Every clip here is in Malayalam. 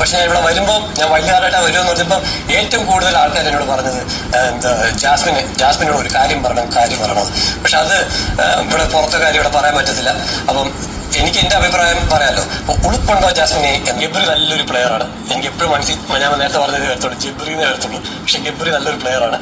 പക്ഷെ ഞാൻ ഇവിടെ വരുമ്പോൾ ഞാൻ വൈകാറായിട്ട് വരുമെന്ന് പറഞ്ഞപ്പോൾ ഏറ്റവും കൂടുതൽ ആൾക്കാർ എന്നോട് പറഞ്ഞത് എന്താ ജാസ്മിന് ജാസ്മിനോട് ഒരു കാര്യം പറയണം കാര്യം പറയണം. പക്ഷെ അത് ഇവിടെ പുറത്തെ കാര്യം ഇവിടെ പറയാൻ പറ്റത്തില്ല. അപ്പം എനിക്ക് എന്റെ അഭിപ്രായം പറയാലോ. ഉളുപ്പുണ്ടോ ജാസ്മിനെ ഗബ്രി നല്ലൊരു പ്ലെയറാണ് എനിക്ക് എപ്പോഴും മനസ്സിൽ ഞാൻ നേരത്തെ പറഞ്ഞത് കേട്ടോളൂ. ജബ്രി എന്ന് കേട്ടുള്ളൂ പക്ഷെ ഗബ്രി നല്ലൊരു പ്ലെയർ ആണ്.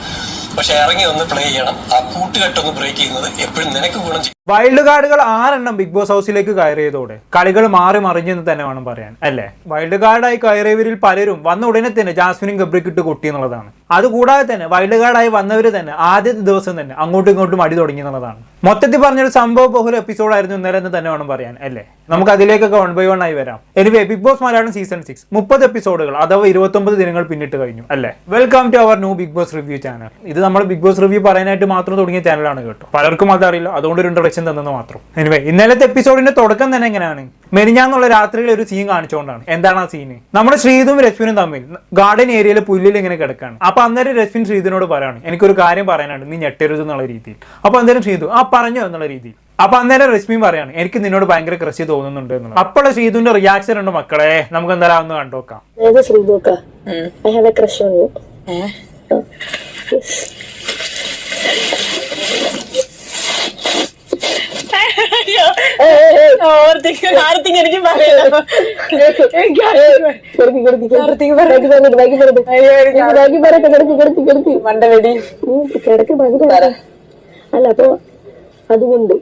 പക്ഷെ ഇറങ്ങി ഒന്ന് പ്ലേ ചെയ്യണം. ആ കൂട്ടുകെട്ടൊന്ന് ബ്രേക്ക് ചെയ്യുന്നത് എപ്പോഴും നിനക്ക് ഗുണം ചെയ്യും. വൈൽഡ് കാർഡുകൾ ആരെണ്ണം ബിഗ് ബോസ് ഹൗസിലേക്ക് കയറിയതോടെ കളികൾ മാറി മറിഞ്ഞെന്ന് തന്നെ വേണം പറയാൻ അല്ലേ? വൈൽഡ് കാർഡായി കയറിയവരിൽ പലരും വന്ന ഉടനെ തന്നെ ജാസ്മിനും ഗബ്രിക്ക് ഇട്ട് കൊട്ടി എന്നുള്ളതാണ്. അതുകൂടാതെ തന്നെ വൈൽഡ് കാർഡായി വന്നവർ തന്നെ ആദ്യത്തെ ദിവസം തന്നെ അങ്ങോട്ടും ഇങ്ങോട്ടും അടി തുടങ്ങി എന്നുള്ളതാണ്. മൊത്തത്തിൽ പറഞ്ഞൊരു സംഭവ ബഹുല എപ്പിസോഡായിരുന്നു ഇന്നലെ എന്ന് തന്നെ വേണം പറയാൻ അല്ലേ? നമുക്ക് അതിലേക്കൊക്കെ വൺ ബൈ വൺ ആയി വരാം. Anyway Bigg Boss Malayalam season six മുപ്പത് എപ്പിസോഡുകൾ അഥവാ ഇരുപത്തൊമ്പത് ദിനങ്ങൾ പിന്നിട്ട് കഴിഞ്ഞു അല്ലേ? Welcome to our new Bigg Boss review channel ഇത് നമ്മൾ ബിഗ് ബോസ് റിവ്യൂ പറയാനായിട്ട് മാത്രം തുടങ്ങിയ ചാനലാണ് കേട്ടോ. പലർക്കും അതറിയില്ല അതുകൊണ്ട് ഒരു ഇൻട്രൊഡക്ഷൻ തന്നെന്ന് മാത്രം. എനിവേ ഇന്നലത്തെ എപ്പിസോഡിന്റെ തുടക്കം തന്നെ എങ്ങനെയാണ്? മെനിഞ്ഞാന്നുള്ള രാത്രിയിൽ ഒരു സീൻ കാണിച്ചുകൊണ്ടാണ്. എന്താണ് ആ സീന് നമ്മുടെ ശ്രീതും രശ്മിനും തമ്മിൽ ഗാർഡൻ ഏരിയയിൽ പുല്ലിൽ ഇങ്ങനെ കിടക്കാണ്. അപ്പൊ അന്നേരം രശ്മിൻ ശ്രീതിനോട് പറയാണ് എനിക്കൊരു കാര്യം പറയാനുണ്ട് നീ ഞെട്ടരുത് എന്നുള്ള രീതിയിൽ. അപ്പൊ അന്നേരം ശ്രീതു ആ പറഞ്ഞു എന്നുള്ള രീതിയിൽ. അപ്പൊ അന്നേരം രശ്മി പറയാണ് എനിക്ക് നിന്നോട് ഭയങ്കര കൃഷി തോന്നുന്നുണ്ട് എന്നുള്ളത്. അപ്പോൾ ശ്രീധുവിന്റെ റിയാക്ഷൻ ഉണ്ട് മക്കളെ നമുക്ക് എന്തായാലും ഒന്ന് കണ്ടോക്കാം അതായത് ശ്രീതുക്ക? യു ആർത്തിക്ക് എനിക്ക് പറയണം മണ്ടവെടി. കിടക്ക് അല്ല അപ്പൊ അതുകൊണ്ട്.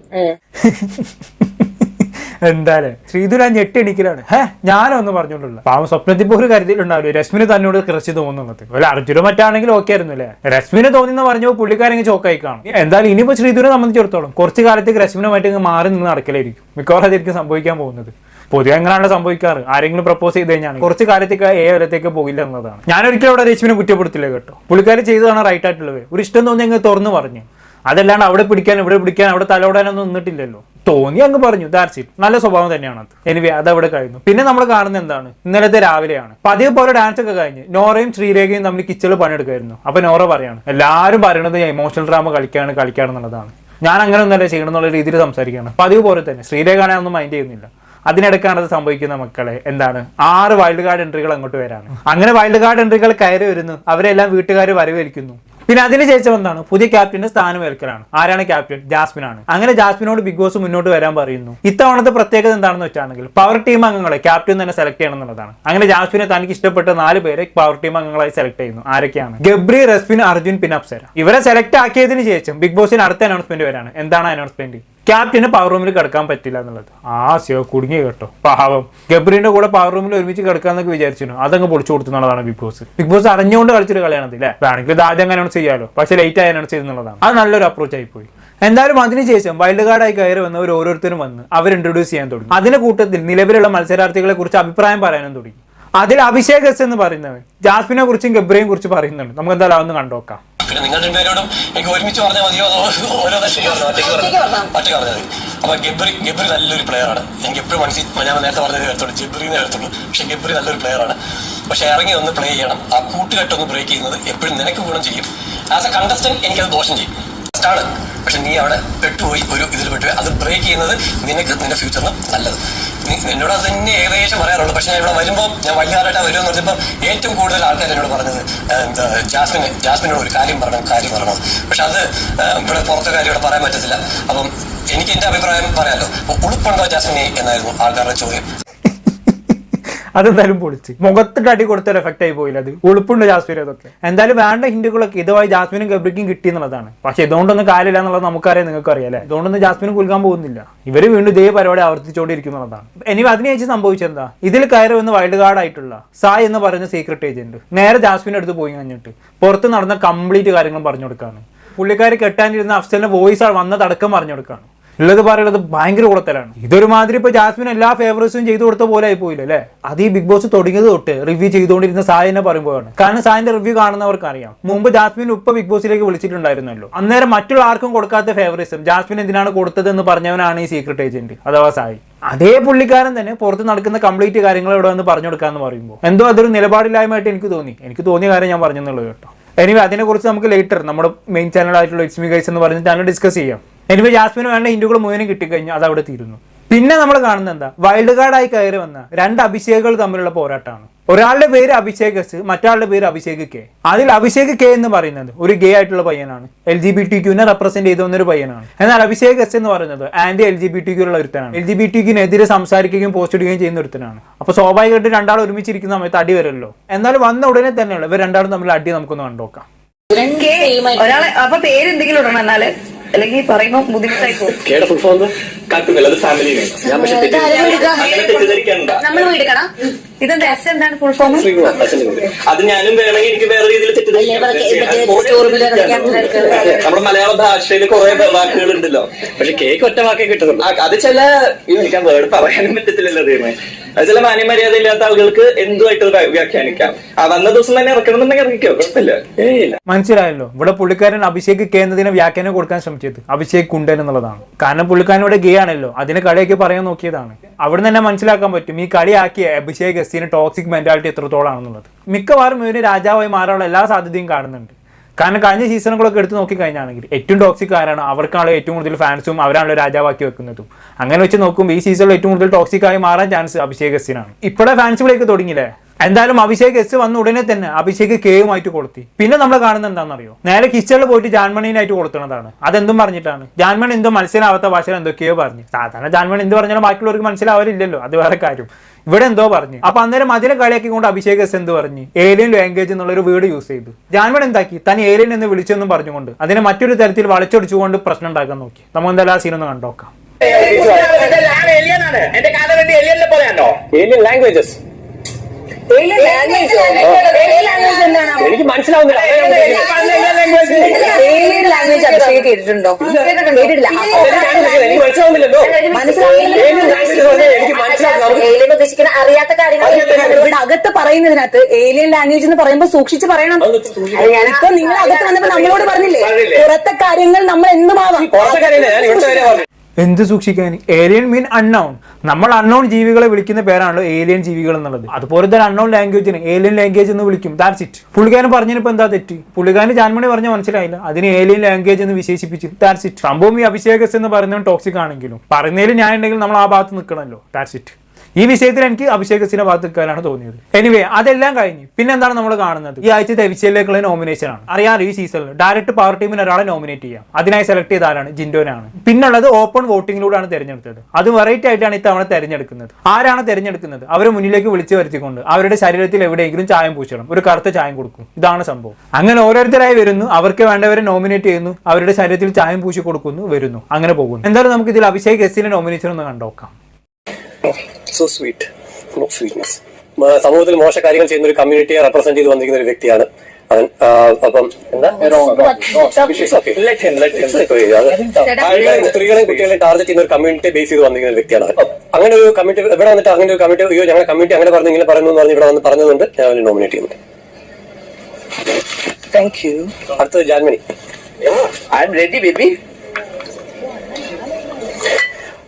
എന്തായാലും ശ്രീധുര ഞെട്ടി എണീക്കലാണ്. ഹേ ഞാനോ എന്ന് പറഞ്ഞോണ്ടുള്ള. പാവം സ്വപ്നത്തിൽ പോലും കരുതിയിട്ടുണ്ടാവില്ല രശ്മിന് തന്നോട് ക്രഷ് തോന്നുന്നത്. അല്ല അർജുന മറ്റാണെങ്കിൽ ഓക്കെ ആയിരുന്നു അല്ലേ രശ്മിന് തോന്നിയെന്ന് പറഞ്ഞു പുള്ളിക്കാരെങ്കിൽ ചോക്കായി കാണും. എന്തായാലും ഇനിയിപ്പോ ശ്രീധുരെ സംബന്ധിച്ചിടത്തോളം കുറച്ച് കാലത്തേക്ക് രശ്മിനുമായിട്ട് മാറി നിന്ന് നടക്കലായിരിക്കും. മിക്കവാറും അതായിരിക്കും സംഭവിക്കാൻ പോകുന്നത്. പൊതുവെ അങ്ങനെയാണ് സംഭവിക്കാറ്. ആരെങ്കിലും പ്രപ്പോസ് ചെയ്ത് കഴിഞ്ഞാൽ കുറച്ച് കാലത്തേക്ക് ഏ വരത്തേക്ക് പോകില്ല എന്നതാണ്. ഞാൻ ഒരിക്കലും അവിടെ രശ്മിനെ കുറ്റപ്പെടുത്തില്ല കേട്ടോ. പുള്ളിക്കാരി ചെയ്തതാണ് റൈറ്റ് ആയിട്ടുള്ളത്. ഒരു ഇഷ്ടം തോന്നി അങ്ങ് തുറന്നു പറഞ്ഞു. അതല്ലാണ്ട് അവിടെ പിടിക്കാൻ ഇവിടെ പിടിക്കാൻ അവിടെ തലോടാനൊന്നും നിന്നിട്ടില്ലല്ലോ. തോന്നി അങ്ങ് പറഞ്ഞു ദാറ്റ്സ് ഇറ്റ് നല്ല സ്വഭാവം തന്നെയാണ് അത്. എനിവേ അത് അവിടെ കഴിഞ്ഞു. പിന്നെ നമ്മൾ കാണുന്നത് എന്താണ്? ഇന്നലത്തെ രാവിലെയാണ്. പതിവ് പോലെ ഡാൻസ് ഒക്കെ കഴിഞ്ഞ് നോറയും ശ്രീരേഖയും തമ്മിൽ കിച്ചണിൽ പണിയെടുക്കായിരുന്നു അപ്പൊ നോറ പറയാണ് എല്ലാവരും പറയണത് ഇമോഷണൽ ഡ്രാമ കളിക്കാണ് കളിക്കാണ് എന്നുള്ളതാണ്. ഞാൻ അങ്ങനെ ഒന്നല്ല ചെയ്യണം എന്നുള്ള രീതിയിൽ സംസാരിക്കുകയാണ്. പതിവ് പോലെ തന്നെ. ശ്രീരേഖാനെ ഒന്നും മൈൻഡ് ചെയ്യുന്നില്ല. അതിനിടയ്ക്കാണ് അത് സംഭവിക്കുന്ന മക്കളെ. എന്താണ്? ആറ് വൈൽഡ് കാർഡ് എൻട്രികൾ അങ്ങോട്ട് വരാണ്. അങ്ങനെ വൈൽഡ് കാർഡ് എൻട്രികൾ കയറി വരുന്നു. അവരെല്ലാം വീട്ടുകാർ വരവേൽക്കുന്നു. പിന്നെ അതിനുശേഷം എന്താണ്? പുതിയ ക്യാപ്റ്റന്റെ സ്ഥാനം ഏൽക്കലാണ് ആരാണ് ക്യാപ്റ്റൻ? ജാസ്മിൻ ആണ് അങ്ങനെ ജാസ്മിനോട് ബിഗ് ബോസ് മുന്നോട്ട് വരാൻ പറയുന്നു. ഇത്തവണത്തെ പ്രത്യേകത എന്താണെന്ന് വെച്ചാണെങ്കിൽ പവർ ടീം അംഗങ്ങളെ ക്യാപ്റ്റൻ തന്നെ സെലക്ട് ചെയ്യണം എന്നുള്ളതാണ്. അങ്ങനെ ജാസ്മിനെ തനിക്ക് ഇഷ്ടപ്പെട്ട നാല് പേരെ പവർ ടീം അംഗങ്ങളായി സെലക്ട് ചെയ്യുന്നു. ആരൊക്കെയാണ്? ഗബ്രി റസ്പിൻ അർജുൻ പിന്നെ അപ്സര. ഇവരെ സെലക്ട് ആക്കിയതിനു ശേഷം ബിഗ് ബോസിന് അടുത്ത അനൗൺസ്മെന്റ് വരാണ്. എന്താണ് അനൗൺസ്മെന്റ് ക്യാപ്റ്റന് പവർ റൂമിൽ കിടക്കാൻ പറ്റില്ല എന്നുള്ളത്. ആ ശിവ കുടുങ്ങി കേട്ടോ. പാവം. ഗബ്രീന്റെ കൂടെ പവർ റൂമിൽ ഒരുമിച്ച് കിടക്കാന്നൊക്കെ വിചാരിച്ചിരുന്നു. അതങ്ങ് പൊളിച്ചു കൊടുത്തുന്നുള്ളതാണ് ബിഗ് ബോസ്. ബിഗ് ബോസ് അറിഞ്ഞുകൊണ്ട് കളിച്ചൊരു കളിയാണത് അല്ലേ വേണമെങ്കിൽ ഇത് ആദ്യം അനൗൺസ് ചെയ്യാലോ. പക്ഷെ ലേറ്റ് ആയി അനൗൺസ് ചെയ്തെന്നുള്ളതാണ്. അത് നല്ലൊരു അപ്രോച്ച് ആയി പോയി. എന്തായാലും അതിനുശേഷം വൈൽഡ് കാർഡായി കയറി വന്നവർ ഓരോരുത്തരും വന്ന് അവർ ഇൻട്രൊഡ്യൂസ് ചെയ്യാൻ തുടങ്ങി. അതിന്റെ കൂട്ടത്തിൽ നിലവിലുള്ള മത്സരാർത്ഥികളെ കുറിച്ച് അഭിപ്രായം പറയാനും തുടങ്ങി. അതിൽ അഭിഷേക് എസ് എന്ന് പറയുന്നവൻ ജാസ്മിനെ കുറിച്ചും ഗബ്രയെ കുറിച്ച് പറയുന്നുണ്ട്. നമുക്ക് എന്തായാലും അതൊന്ന് കണ്ടോക്കാം. പിന്നെ നിങ്ങൾ രണ്ടുപേരോടും എനിക്ക് ഒരുമിച്ച് പറഞ്ഞാൽ മതിയോ അതോ ഓരോ ഒറ്റയ്ക്ക് പറഞ്ഞു ഒറ്റയ്ക്ക് പറഞ്ഞത് അപ്പൊ ഗബ്രി ഗബ്രി നല്ലൊരു പ്ലെയറാണ് എനിക്ക് എപ്പോഴും മനസ്സിൽ ഞാൻ നേരത്തെ പറഞ്ഞത് കേട്ടുള്ളൂ ജബ്രിന്ന് കേട്ടുള്ളൂ പക്ഷെ ഗബ്രി നല്ലൊരു പ്ലെയറാണ് പക്ഷെ ഇറങ്ങി ഒന്ന് പ്ലേ ചെയ്യണം. ആ കൂട്ടുകെട്ടൊന്ന് ബ്രേക്ക് ചെയ്യുന്നത് എപ്പോഴും നിനക്ക് ഗുണം ചെയ്യും. ആസ് എ കണ്ടസ്റ്റന്റ് എനിക്കത് ദോഷം ചെയ്യും. ആണ് പക്ഷെ നീ അവിടെ പെട്ടുപോയി ഒരു ഇതിൽ പെട്ടുപോയി. അത് ബ്രേക്ക് ചെയ്യുന്നത് നിനക്ക് നിന്റെ ഫ്യൂച്ചറിന് നല്ലത്. നീ എന്നോട് അത് തന്നെ ഏകദേശം പറയാറുള്ളൂ. പക്ഷെ ഞാൻ ഇവിടെ വരുമ്പോൾ ഞാൻ വൈകാറായിട്ട് വരുമെന്ന് പറഞ്ഞപ്പോൾ ഏറ്റവും കൂടുതൽ ആൾക്കാർ എന്നോട് പറഞ്ഞത് എന്താ ജാസ്മിന് ജാസ്മിനോട് ഒരു കാര്യം പറയണം കാര്യം പറയണം. പക്ഷെ അത് ഇവിടെ പുറത്തെ കാര്യം ഇവിടെ പറയാൻ പറ്റത്തില്ല. അപ്പം എനിക്ക് എന്റെ അഭിപ്രായം പറയാമല്ലോ ഉളുപ്പുണ്ടോ ജാസ്മിനെ എന്നായിരുന്നു ആൾക്കാരുടെ ചോദ്യം. അതെന്തായാലും പൊളിച്ച്. മുഖത്തിട്ട് അടി കൊടുത്തൊരു എഫക്റ്റ് ആയി പോയില്ല അത്? ഉളുപ്പുണ്ട് ജാസ്മിൻ അതൊക്കെ എന്തായാലും വേണ്ട ഹിന്ദുക്കളൊക്കെ ഇതുമായി ജാസ്മിനും ഗബ്രിക്കും കിട്ടി എന്നുള്ളതാണ്. പക്ഷെ ഇതുകൊണ്ടൊന്നും കാര്യമില്ല എന്നുള്ളത് നമുക്കറിയാം നിങ്ങൾക്ക് അറിയാം അല്ലേ? ഇതുകൊണ്ടൊന്നും ജാസ്മിനും കുൽക്കാൻ പോകുന്നില്ല. ഇവർ വീണ്ടും ഇതേ പരിപാടി ആവർത്തിച്ചുകൊണ്ടിരിക്കുന്നതാണ് ഇനി അതിനുശേഷം സംഭവിച്ചെന്താ ഇതിൽ കയറി വന്ന് വൈൽഡ് കാർഡ് ആയിട്ടുള്ള സായ് എന്ന് പറയുന്ന സീക്രട്ട് ഏജന്റ് നേരെ ജാസ്മിന്റെ അടുത്ത് പോയി കഴിഞ്ഞിട്ട് പുറത്ത് നടന്ന കംപ്ലീറ്റ് കാര്യങ്ങളും പറഞ്ഞു കൊടുക്കാണ്. പുള്ളിക്കാർ കെട്ടാനിരുന്ന അഫ്സലിന്റെ വോയിസ് വന്നതടക്കം പറഞ്ഞു കൊടുക്കാണ്. ഉള്ളത് പറയുന്നത് ഭയങ്കര കുളത്തലാണ്. ഇതൊരു മാതിരി ഇപ്പൊ ജാസ്മിൻ എല്ലാ ഫേവറേഴ്സും ചെയ്തു കൊടുത്ത പോലെ ആയി പോയില്ല അല്ലേ? അത് ഈ ബിഗ് ബോസ് തുടങ്ങിയത് തൊട്ട് റിവ്യൂ ചെയ്തുകൊണ്ടിരുന്ന സായനെ പറയുമ്പോഴാണ്. കാരണം സായന്റെ റിവ്യൂ കാണുന്നവർക്ക് അറിയാം മുമ്പ് ജാസ്മിൻ ഉപ്പ ബിഗ് ബോസിലേക്ക് വിളിച്ചിട്ടുണ്ടായിരുന്നല്ലോ. അന്നേരം മറ്റുള്ള ആർക്കും കൊടുക്കാത്ത ഫേവറേഴ്സും ജാസ്മിൻ എന്തിനാണ് കൊടുത്തത് എന്ന് പറഞ്ഞവനാണ് ഈ സീക്രട്ട് ഏജന്റ് അഥവാ സായി. അതേ പുള്ളിക്കാരൻ തന്നെ പുറത്ത് നടക്കുന്ന കംപ്ലീറ്റ് കാര്യങ്ങൾ ഇവിടെ വന്ന് പറഞ്ഞു കൊടുക്കാന്ന് പറയുമ്പോൾ എന്തോ അതൊരു നിലപാടില്ലായ്മയായിട്ട് എനിക്ക് തോന്നി. എനിക്ക് തോന്നിയ കാര്യം ഞാൻ പറഞ്ഞെന്നുള്ളത് കേട്ടോ. എനിവേ അതിനെക്കുറിച്ച് നമുക്ക് ലേറ്റർ നമ്മുടെ മെയിൻ ചാനലായിട്ടുള്ള ഇറ്റ്സ് മി ഗൈസ് എന്ന് പറഞ്ഞ ചാനൽ ഡിസ്കസ് ചെയ്യാം. എനിവേ ജാസ്മിന് വേണ്ട ഹിന്ദുക്കൾ മുഴുവനും കിട്ടിക്കഴിഞ്ഞാൽ അത് അവിടെ തീരുന്നു. പിന്നെ നമ്മൾ കാണുന്നത് എന്താ? വൈൽഡ് കാർഡായി കയറി വന്ന രണ്ട് അഭിഷേകുകൾ തമ്മിലുള്ള പോരാട്ടമാണ്. ഒരാളുടെ പേര് അഭിഷേക് എസ് മറ്റാളുടെ പേര് അഭിഷേക് കെ. അതിൽ അഭിഷേക് കെ എന്ന് പറയുന്നത് ഒരു ഗേ ആയിട്ടുള്ള പയ്യനാണ്. എൽ ജി ബി ടി ക്യൂനെ റെപ്രസെന്റ് ചെയ്ത ഒരു പയ്യനാണ്. എന്നാൽ അഭിഷേക് എസ് എന്ന് പറയുന്നത് anti L G B T ക്യൂലുള്ള ഒരുത്തനാണ്. എൽ ജി ബി ടി ക്യൂനെതിരെ സംസാരിക്കുകയും പോസ്റ്റ് ഇടുകയും ചെയ്യുന്ന ഒരുത്തനാണ്. അപ്പൊ സ്വാഭാവികമായിട്ട് രണ്ടാൾ ഒരുമിച്ചിരിക്കുന്ന സമയത്ത് അടി വരുമല്ലോ എന്നാൽ വന്ന ഉടനെ തന്നെയുള്ള ഇവർ രണ്ടാളും തമ്മിൽ അടി നമുക്കൊന്ന് കണ്ടുനോക്കാം പേര് എന്തെങ്കിലും അല്ലെങ്കിൽ പറയുമ്പോ ബുദ്ധിമുട്ടായി പോകും. കേടെ ഫുൾ ഫോം കാട്ടുന്നില്ല അത് ഫാമിലി ഞാൻ പക്ഷെ നമ്മൾ ഇതെന്താ എസ് എന്താണ് ഫുൾ ഫോം. അത് ഞാനും വേണമെങ്കിൽ എനിക്ക് വേറെ രീതിയിൽ തെറ്റിദ്ധരിക്കാം. നമ്മുടെ മലയാള ഭാഷയിൽ കുറെ വാക്കുകൾ ഉണ്ടല്ലോ. പക്ഷെ കേക്ക് ഒറ്റ വാക്കേ കിട്ടുന്നുള്ളൂ അത് ചില എനിക്ക് വേർഡ് പറയാനും പറ്റത്തില്ലല്ലോ ദൈവമേ. ചില മാന്യമര്യാദ ഇല്ലാത്ത ആളുകൾക്ക് എന്തുമായിട്ട് വ്യാഖ്യാനിക്കാം. ആ വന്ന ദിവസം തന്നെ ഇറക്കണമെന്നുണ്ടെങ്കിൽ ഇറക്കിക്കോ കുഴപ്പമില്ല. മനസ്സിലായല്ലോ. ഇവിടെ പുള്ളിക്കാരൻ അഭിഷേക് കെ എന്നതിനെ വ്യാഖ്യാനം കൊടുക്കാൻ ശ്രമിച്ചത്. അഭിഷേക് കുണ്ടൻ എന്നുള്ളതാണ്. കാരണം പുള്ളിക്കാരൻ ഇവിടെ ഗേ ആണല്ലോ. അതിന് കളിയൊക്കെ പറയാൻ നോക്കിയതാണ്. അവിടെ തന്നെ മനസ്സിലാക്കാൻ പറ്റും. ഈ കളിയാക്കിയ അഭിഷേക് എസ്സിന് ടോക്സിക് മെന്റാലിറ്റി എത്രത്തോളം ആണെന്നുള്ളത് മിക്കവാറും ഇവർ രാജാവായി മാറാനുള്ള എല്ലാ സാധ്യതയും കാണുന്നുണ്ട്. കാരണം കഴിഞ്ഞ സീസണുകളൊക്കെ എടുത്ത് നോക്കി കഴിഞ്ഞാണെങ്കിൽ ഏറ്റവും ടോക്സിക് ആരാണ്? അവർക്കാണ് ഏറ്റവും കൂടുതൽ ഫാൻസും അവരാണല്ലോ രാജാവാക്കി വെക്കുന്നതും. അങ്ങനെ വെച്ച് നോക്കുമ്പോൾ ഈ സീസണിൽ ഏറ്റവും കൂടുതൽ ടോക്സിക് ആയി മാറാൻ ചാൻസ് അഭിഷേക് സിനാണ് ഇപ്പോഴെ ഫാൻസുകളൊക്കെ തുടങ്ങിയില്ലേ? എന്തായാലും അഭിഷേക് എസ് വന്ന ഉടനെ തന്നെ അഭിഷേക് കെയുമായിട്ട് കൊളുത്തി. പിന്നെ നമ്മൾ കാണുന്നത് എന്താണെന്നറിയോ? നേരെ കിച്ചണിൽ പോയിട്ട് ജാൻമണിനായിട്ട് കൊളുത്തുന്നതാണ് അതെന്തും പറഞ്ഞിട്ടാണ്. ജാൻമണി എന്തോ മനസ്സിലാവാത്ത ഭാഷയിൽ എന്തൊക്കെയോ പറഞ്ഞു. സാധാരണ ജാൻമണി എന്ത് പറഞ്ഞാലും ബാക്കിയുള്ളവർക്ക് മനസ്സിലാവില്ലല്ലോ അത് വേറെ കാര്യം. ഇവിടെ എന്തോ പറഞ്ഞു. അപ്പൊ അന്നേരം അതിനെ കളിയാക്കി കൊണ്ട് അഭിഷേക് എസ് എന്ത് പറഞ്ഞു? ഏലിയൻ ലാംഗ്വേജ് എന്നുള്ള ഒരു വേർഡ് യൂസ് ചെയ്തു. ജാൻമൺ എന്താക്കി? താൻ ഏലിയൻ എന്ന് വിളിച്ചെന്നും പറഞ്ഞുകൊണ്ട് അതിനെ മറ്റൊരു തരത്തിൽ വളച്ചൊടിച്ചുകൊണ്ട് പ്രശ്നം ഉണ്ടാക്കാൻ നോക്കി. നമുക്ക് എന്തായാലും ആ സീൻ ഒന്ന് കണ്ടോക്കാം ലാംഗ്വേജസ് എനിക്ക് മനസ്സിലാവുന്നില്ല. ലാംഗ്വേജ് അഭിഷേക് കേട്ടിട്ടുണ്ടോ കേട്ടിട്ടില്ല. എനിക്ക് മനസ്സിലാവുന്നില്ലല്ലോ. ഏലിയൻ ലാംഗ്വേജ് എനിക്ക് മനസ്സിലാവുന്നു ഏലിയൻ ഉദ്ദേശിക്കുന്ന അറിയാത്ത കാര്യങ്ങൾ ഇവിടെ അകത്ത് പറയുന്നതിനകത്ത് ഏലിയൻ ലാംഗ്വേജ് എന്ന് പറയുമ്പോൾ സൂക്ഷിച്ച് പറയണം. ഇപ്പൊ നിങ്ങൾ അകത്ത് വന്നപ്പോ നമ്മളോട് പറഞ്ഞില്ലേ? പുറത്തെ കാര്യങ്ങൾ നമ്മൾ എന്തുമാവാം? എന്ത് സൂക്ഷിക്കാൻ? ഏലിയൻ മീൻ അൺനൗൺ നമ്മൾ അൺനൗൺ ജീവികളെ വിളിക്കുന്ന പേരാണല്ലോ ഏലിയൻ ജീവികൾ എന്നുള്ളത്. അതുപോലെ തന്നെ അൺനൗൺ ലാംഗ്വേജിന് ഏലിയൻ ലാംഗ്വേജ് എന്ന് വിളിക്കും. ദാറ്റ്സ് ഇറ്റ് പുള്ളിക്കാരൻ പറഞ്ഞപ്പോൾ എന്താ തെറ്റ്? പുള്ളിക്കാരൻ ജാൻമണി പറഞ്ഞ മനസ്സിലായില്ല. അതിന് ഏലിയൻ ലാംഗ്വേജ് എന്ന് വിശേഷിപ്പിച്ചു. ദാറ്റ്സ് ഇറ്റ് സംഭവം ഈ അഭിഷേകസ് എന്ന് പറയുന്നത് ടോക്സിക് ആണെങ്കിലും. പറയുന്നതിൽ ഞാൻ ഉണ്ടെങ്കിൽ നമ്മൾ ആ ഭാഗത്ത് നിൽക്കണമല്ലോ. ദാറ്റ്സ് ഇറ്റ് ഈ വിഷയത്തിൽ എനിക്ക് അഭിഷേകസിന്റെ ഭാഗത്ത് നിൽക്കാനാണ് തോന്നിയത്. എനിവേ അതെല്ലാം കഴിഞ്ഞ് പിന്നെ എന്താണ് നമ്മൾ കാണുന്നത്? ഈ ആഴ്ച എവിച്ചയിലേക്കുള്ള നോമിനേഷൻ ആണ്. അറിയാറ് ഈ സീസണിൽ ഡയറക്റ്റ് പവർ ടീമിന് ഒരാളെ നോമിനേറ്റ് ചെയ്യാം. അതിനായി സെലക്ട് ചെയ്ത ആരാണ്? ജിൻഡോനാണ്. പിന്നുള്ളത് ഓപ്പൺ വോട്ടിങ്ങിലൂടെയാണ് തെരഞ്ഞെടുത്തത്. അത് വെറൈറ്റി ആയിട്ടാണ് ഇത്തവണ തിരഞ്ഞെടുക്കുന്നത്. ആരാണ് തിരഞ്ഞെടുക്കുന്നത്? അവരെ മുന്നിലേക്ക് വിളിച്ചു വരുത്തിക്കൊണ്ട് അവരുടെ ശരീരത്തിൽ എവിടെയെങ്കിലും ചായം പൂച്ചണം ഒരു കറുത്ത ചായം കൊടുക്കും. ഇതാണ് സംഭവം. അങ്ങനെ ഓരോരുത്തരായി വരുന്നു. അവർക്ക് വേണ്ടവരെ നോമിനേറ്റ് ചെയ്യുന്നു. അവരുടെ ശരീരത്തിൽ ചായം പൂശി കൊടുക്കുന്നു വരുന്നു. അങ്ങനെ പോകുന്നു. എന്തായാലും നമുക്ക് ഇതിൽ അഭിഷേക് എസിന്റെ നോമിനേഷൻ ഒന്ന് കണ്ടോക്കാം. സോ സ്വീറ്റ് സ്വീറ്റ്നെസ് സമൂഹത്തിൽ മോശ കാര്യങ്ങൾ ചെയ്യുന്ന ഒരു കമ്മ്യൂണിറ്റിയെ റെപ്രസെന്റ് ചെയ്ത് വന്നിരിക്കുന്ന ഒരു വ്യക്തിയാണ് അവൻ. അപ്പം എന്താ? സ്ത്രീകളെയും കുട്ടികളെയും ടാർഗറ്റ് ചെയ്യുന്ന ഒരു കമ്മ്യൂണിറ്റി ബേസ് ചെയ്ത് വന്നിരിക്കുന്ന ഒരു വ്യക്തിയാണ്. അങ്ങനെ ഒരു കമ്മിറ്റി ഇവിടെ വന്നിട്ട് അങ്ങനെ ഒരു കമ്മിറ്റി അയ്യോ ഞങ്ങളുടെ കമ്മിറ്റി അങ്ങനെ പറഞ്ഞു ഇങ്ങനെ പറഞ്ഞു എന്ന് പറഞ്ഞ് ഇവിടെ വന്ന് പറഞ്ഞതുകൊണ്ട് ഞാൻ അവനെ നോമിനേറ്റ് ചെയ്യുന്നുണ്ട് താങ്ക് യു അടുത്തത് Janmoni. I M ready baby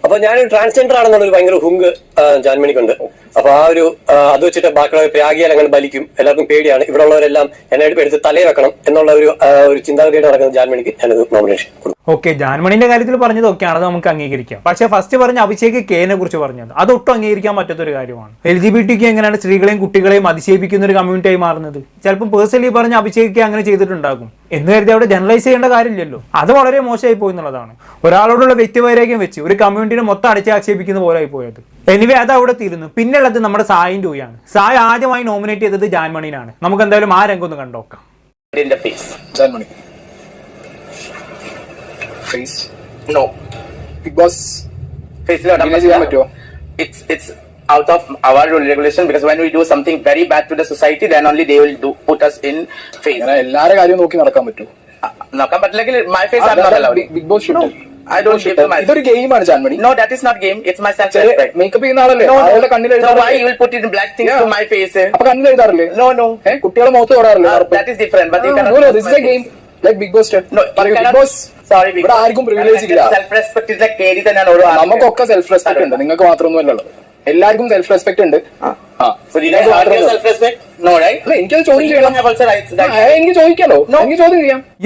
അപ്പൊ ഞാൻ ട്രാൻസ്ജെൻഡർ ആണെന്നുള്ളൊരു ഭയങ്കര ഹുങ്ക് ജാൻമണിക്കുണ്ട്. അപ്പൊ ആ ഒരു അത് വെച്ചിട്ട് ബാക്കിയുള്ളവർ പ്രാഗിയാൽ അങ്ങനെ ബലിക്കും. എല്ലാവർക്കും പേടിയാണ്. ഇവിടെ ഉള്ളവരെല്ലാം എന്നെ എടുത്ത് തലയിൽ വെക്കണം എന്നുള്ള ഒരു ഒരു ചിന്താഗതിയുടെ നടക്കുന്ന ജാൻമണിക്ക്. ഞാനത് നോമിനേഷൻ കൊടുക്കും ഓക്കെ ജാൻമണിന്റെ കാര്യത്തിൽ പറഞ്ഞത് ഒക്കെയാണ് അത് നമുക്ക് അംഗീകരിക്കാം. പക്ഷെ ഫസ്റ്റ് പറഞ്ഞ അഭിഷേക് കെനെ കുറിച്ച് പറഞ്ഞത്. അത് ഒട്ടും അംഗീകരിക്കാൻ പറ്റാത്തൊരു കാര്യമാണ്. എൽ ജി ബി ടിക്ക് എങ്ങനെയാണ് സ്ത്രീകളെയും കുട്ടികളെയും അതിശയിപ്പിക്കുന്ന ഒരു കമ്മ്യൂണിറ്റി ആയി മാറുന്നത്? ചിലപ്പോൾ പേഴ്സണലി പറഞ്ഞ അഭിഷേക് കെ അങ്ങനെ ചെയ്തിട്ടുണ്ടാകും. എന്ന് കരുതി അവിടെ ജനറലൈസ് ചെയ്യേണ്ട കാര്യമില്ലല്ലോ. അത് വളരെ മോശമായി പോയി എന്നുള്ളതാണ്. ഒരാളോടുള്ള വ്യക്തിവൈരാഗ്യം വെച്ച് ഒരു കമ്മ്യൂണിറ്റിനെ മൊത്തം അടിച്ച് ആക്ഷേപിക്കുന്ന പോലെ ആയി പോയത്. എനിവേ അത് അവിടെ തീരുന്നു. പിന്നുള്ളത് നമ്മുടെ സായിൻ ടൂയാണ് സായ് ആദ്യമായി നോമിനേറ്റ് ചെയ്തത് ജാൻമണിനാണ്. നമുക്ക് എന്തായാലും ആ രംഗം ഒന്ന് കണ്ടോക്കാം in the face Germany face no Bigg Boss പറ്റുമോ it's it's out of our rule regulation because when we do something very bad to the society then only they will do put us in face എല്ലാരെ കാര്യവും നോക്കി നടക്കാൻ പറ്റുമോ നോക്കാൻ പറ്റില്ലെങ്കിൽ my face I'm not allowed Bigg Boss no I don't give my ഇതൊരു ഗെയിമാണ് Janmoni no that is not game it's my self ചെറിയ respect മേക്കപ്പ് ചെയ്യുന്ന ആളല്ലേ no കണ്ണിൽ no, so why you എഴുതാറില്ലേ will put in black things Yeah. to my face അപ്പൊ കണ്ണിൽ എഴുതാറില്ലേ no no ഏ mouth മുഖത്ത് തൊടാറില്ലേ Uh, that is different but no, cannot this is a game like Bigg Boss Bigg Boss ഇവിടെ ആർക്കും പ്രിവിലേജ് ഇല്ല. സെൽഫ് റെസ്പെക്ട് തന്നെയാണ് ഓരോ നമുക്കൊക്കെ സെൽഫ് റെസ്പെക്ട് ഉണ്ട്. നിങ്ങൾക്ക് മാത്രമൊന്നും അല്ലല്ലോ. എല്ലാവർക്കും സെൽഫ് റെസ്പെക്ട് ഉണ്ട്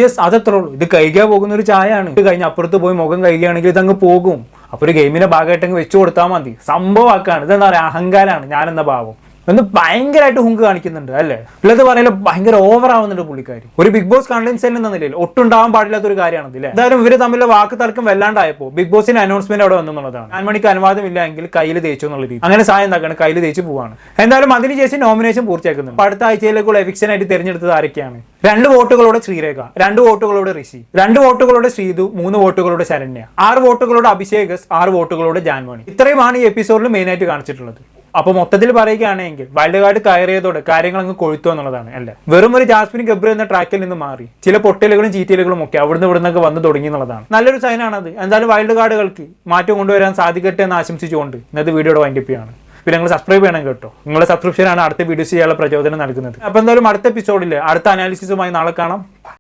യെസ് അതത്രേ ഉള്ളൂ. ഇത് കഴിക്കാൻ പോകുന്ന ഒരു ചായയാണ്. ഇത് കഴിഞ്ഞ് അപ്പുറത്ത് പോയി മുഖം കഴിക്കുകയാണെങ്കിൽ ഇതങ്ങ് പോകും. അപ്പൊ ഒരു ഗെയിമിന്റെ ഭാഗമായിട്ട് അങ്ങ് വെച്ചു കൊടുത്താൽ മതി. സംഭവമാക്കാണ്. ഇതെന്താ പറയാ? അഹങ്കാരാണ്. ഞാനെന്ന ഭാവം എന്ന് ഭയങ്കരമായിട്ട് ഹുങ്ക് കാണിക്കുന്നുണ്ട് അല്ലേ? ഉള്ളത് പറയുന്നത് ഭയങ്കര ഓവർ ആവുന്നുണ്ട് പുള്ളിക്കാരി. ഒരു ബിഗ് ബോസ് കണ്ടൻസെന്റ് എന്ന നിലയിൽ ഒട്ടുണ്ടാവാൻ പാടില്ലാത്ത ഒരു കാര്യമാണ് അല്ലേ എന്തായാലും ഇവർ തമ്മിലുള്ള വാക്ക് തർക്കം വല്ലാണ്ടായപ്പോ ബിഗ് ബോസിന്റെ അനൗൺസ്മെന്റ് അവിടെ വന്നുള്ളതാണ് ഞാൻ മണിക്ക് അനുവാദമില്ല എങ്കിൽ കയ്യിൽ തേച്ചു എന്നുള്ള രീതി. അങ്ങനെ സഹായം എന്താക്കാണ്? കയ്യിൽ തേച്ച് പോവാണ്. എന്തായാലും അതിനുശേഷം നോമിനേഷൻ പൂർത്തിയാക്കുന്നു അടുത്ത ആഴ്ചയിലേക്കുള്ള എവിക്ഷൻ ആയിട്ട് തിരഞ്ഞെടുത്തത് ആരൊക്കെയാണ്? രണ്ട് വോട്ടുകളോടെ ശ്രീരേഖ രണ്ട് വോട്ടുകളോടെ ഋഷി രണ്ട് വോട്ടുകളോടെ ശ്രീതു മൂന്ന് വോട്ടുകളോടെ ശരണ്യ ആറ് വോട്ടുകളോടെ അഭിഷേകസ് ആറ് വോട്ടുകളോടെ ജാൻമണി. ഇത്രയുമാണ് ഈ എപ്പിസോഡിൽ മെയിൻ ആയിട്ട് കാണിച്ചിട്ടുള്ളത്. അപ്പൊ മൊത്തത്തിൽ പറയുകയാണെങ്കിൽ വൈൽഡ് കാർഡ് കയറിയതോടെ കാര്യങ്ങൾ അങ്ങ് കൊഴുത്തു എന്നുള്ളതാണ് അല്ലേ? വെറും ഒരു ജാസ്മിൻ ഗബ്രി എന്ന ട്രാക്കിൽ നിന്ന് മാറി. ചില പൊട്ടലുകളും ചീറ്റലുകളും ഒക്കെ അവിടുന്ന് ഇവിടുന്നൊക്കെ വന്ന് തുടങ്ങി എന്നുള്ളതാണ്. നല്ലൊരു സൈനാണ് അത് എന്തായാലും വൈൽഡ് കാർഡുകൾക്ക് മാറ്റം കൊണ്ടുവരാൻ സാധിക്കട്ടെ എന്ന് ആശംസിച്ചുകൊണ്ട് ഇന്നത്തെ വീഡിയോയുടെ വൈൻഡപ്പ് ചെയ്യാണ്. പിന്നെ നിങ്ങൾ സബ്സ്ക്രൈബ് ചെയ്യണം കേട്ടോ. നിങ്ങളുടെ സബ്സ്ക്രിപ്ഷനാണ് അടുത്ത വീഡിയോസ് ചെയ്യാനുള്ള പ്രചോദനം നൽകുന്നത്. അപ്പൊ എന്തായാലും അടുത്ത എപ്പിസോഡിൽ അടുത്ത അനാലിസിസുമായി നാളെ കാണാം.